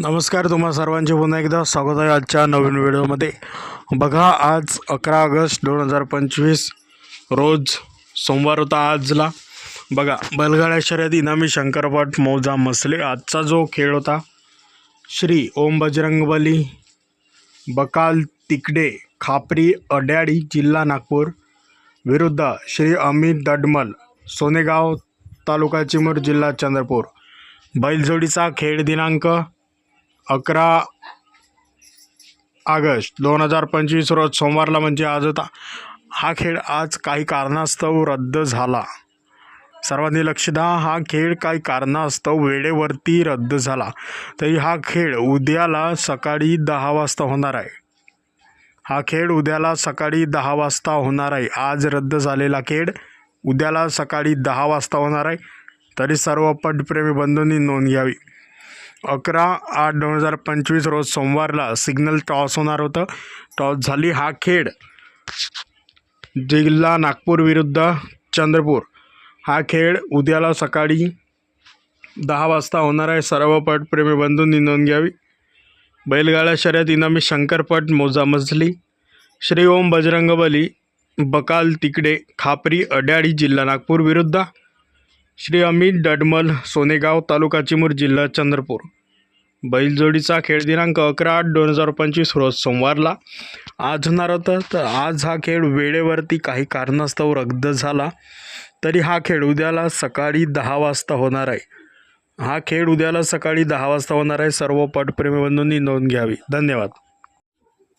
नमस्कार तुम्हा सर्वांचे पुन्हा एकदा स्वागत आहे आजच्या नवीन व्हिडिओमध्ये. बघा आज अकरा ऑगस्ट दोन हजार पंचवीस रोज सोमवार होता आजला. बघा बैलगाड्या शर्यत इनामी शंकरपट मौजा मसले. आजचा जो खेळ होता श्री ओम बजरंगबली बकाल तिकडे खापरी अड्याडी जिल्हा नागपूर विरुद्ध श्री अमित दडमल सोनेगाव तालुका चिमूर जिल्हा चंद्रपूर. बैलजोडीचा खेळ दिनांक अकरा ऑगस्ट दोन हजार पंचवीस रोज सोमवारला म्हणजे आज होता. हा खेळ आज काही कारणास्तव रद्द झाला. सर्वांनी लक्ष द्या हा खेळ काही कारणास्तव वेळेवरती रद्द झाला. तरी हा खेळ उद्याला सकाळी दहा वाजता होणार आहे. हा खेळ उद्याला सकाळी दहा वाजता होणार आहे. आज रद्द झालेला खेळ उद्याला सकाळी दहा वाजता होणार आहे. तरी सर्व पटप्रेमी बंधूंनी नोंद घ्यावी. अकरा आठ दोन हजार पंचवीस रोज सोमवारला सिग्नल टॉस होणार होतं. टॉस झाली हा खेळ जिल्हा नागपूर विरुद्ध चंद्रपूर. हा खेळ उद्याला सकाळी दहा वाजता होणार आहे. सर्व पटप्रेमी बंधूंनी नोंद घ्यावी. बैलगाड्या शर्यत इनामी शंकरपट मोजा मजली श्री ओम बजरंगबली बकाल तिकडे खापरी अड्याडी जिल्हा नागपूर विरुद्ध श्री अमित डडमल सोनेगाव तालुका चिमूर जिल्हा चंद्रपूर. बैलजोडीचा खेळ दिनांक अकरा आठ दोन हजार पंचवीस रोज सोमवारला. आज होणार होता तर आज हा खेळ वेळेवरती काही कारणास्तव रद्द झाला तरी हा खेळ उद्याला सकाळी दहा वाजता होणार आहे. हा खेळ उद्याला सकाळी दहा वाजता होणार आहे. सर्व पटप्रेमी बंधूंनी नोंद घ्यावी. धन्यवाद.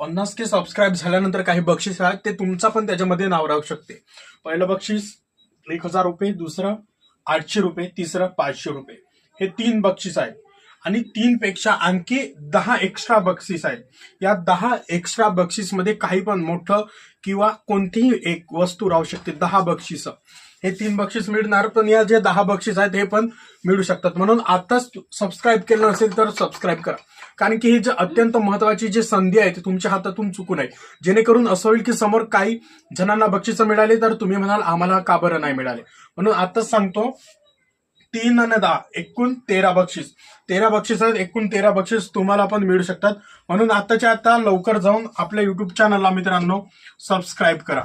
पन्नास के सबस्क्राईब झाल्यानंतर काही बक्षीस आहेत ते तुमचा पण त्याच्यामध्ये नाव राहू शकते. पहिलं बक्षीस एक हजार रुपये दुसरं आठशे रुपये तिसरं पाचशे रुपये. हे तीन बक्षीस आहेत. आणि तीन पेक्षा आणखी दहा एक्स्ट्रा बक्षीस आहेत. या दहा एक्स्ट्रा बक्षीसमध्ये काही पण मोठं किंवा कोणतीही एक वस्तू राहू शकते दहा बक्षिसं. हे तीन बक्षीस मिळणार पण या जे दहा बक्षीस आहेत हे पण मिळू शकतात. म्हणून आताच सबस्क्राईब केलं नसेल तर सबस्क्राईब करा. कारण की ही जे अत्यंत महत्वाची जी संधी आहे ती तुमच्या हातातून चुकून आहे. जेणेकरून असं होईल की समोर काही जणांना बक्षिसं मिळाली तर तुम्ही म्हणाल आम्हाला का बरं नाही मिळाले? म्हणून आताच सांगतो तीन आणि दहा एकूण तेरा बक्षीस. तेरा बक्षीस आहेत एकूण तेरा बक्षीस तुम्हाला पण मिळू शकतात. म्हणून आत्ताच्या आता लवकर जाऊन आपल्या युट्यूब चॅनलला मित्रांनो सबस्क्राईब करा.